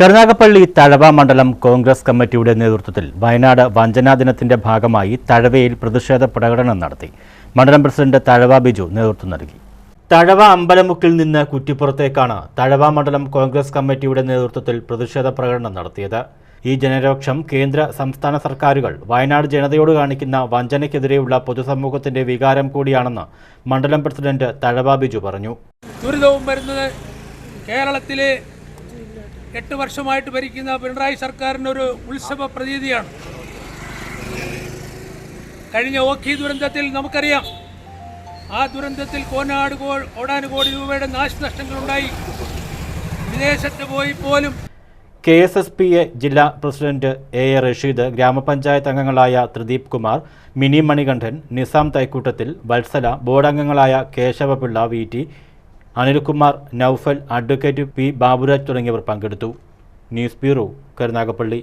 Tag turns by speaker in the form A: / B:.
A: കരുനാഗപ്പള്ളി തഴവ മണ്ഡലം കോൺഗ്രസ് കമ്മിറ്റിയുടെ നേതൃത്വത്തിൽ വയനാട് വഞ്ചനാ ദിനത്തിന്റെ ഭാഗമായി തഴവയിൽ പ്രതിഷേധ പ്രകടനം നടത്തി. മണ്ഡലം പ്രസിഡന്റ് തഴവ ബിജു നേതൃത്വം നൽകി. തഴവ അമ്പലമുക്കിൽ നിന്ന് കുറ്റിപ്പുറത്തേക്കാണ് തഴവ മണ്ഡലം കോൺഗ്രസ് കമ്മിറ്റിയുടെ നേതൃത്വത്തിൽ പ്രതിഷേധ പ്രകടനം നടത്തിയത്. ഈ ജനരോക്ഷം കേന്ദ്ര സംസ്ഥാന സർക്കാരുകൾ വയനാട് ജനതയോട് കാണിക്കുന്ന വഞ്ചനയ്ക്കെതിരെയുള്ള പൊതുസമൂഹത്തിന്റെ വികാരം കൂടിയാണെന്ന് മണ്ഡലം പ്രസിഡന്റ് തഴവ ബിജു പറഞ്ഞു.
B: ദുരിതവും വരുന്നത് കേരളത്തിലെ എട്ട് വർഷമായിട്ട് ഭരിക്കുന്ന പിണറായി സർക്കാരിനൊരു ഉത്സവ പ്രതീതിയാണ്. കഴിഞ്ഞ ഓഖി ദുരന്തത്തിൽ നമുക്കറിയാം. ആ ദുരന്തത്തിൽ കോനാട് കോ കോടാനുകോടി രൂപയുടെ നാശനഷ്ടങ്ങളുണ്ടായി. വിദേശത്ത് പോയി പോലും
A: K S S P A ജില്ലാ പ്രസിഡന്റ് എ എ റഷീദ് ഗ്രാമപഞ്ചായത്ത് അംഗങ്ങളായ ത്രിദീപ് കുമാർ മിനി മണികണ്ഠൻ നിസാം തൈക്കൂട്ടത്തിൽ വത്സല ബോർഡ് അംഗങ്ങളായ Kesavapillai V T Anilkumar Noufal advocate P Baburaj തുടങ്ങിയവർ പങ്കെടുത്തു. News bureau Karunagappally.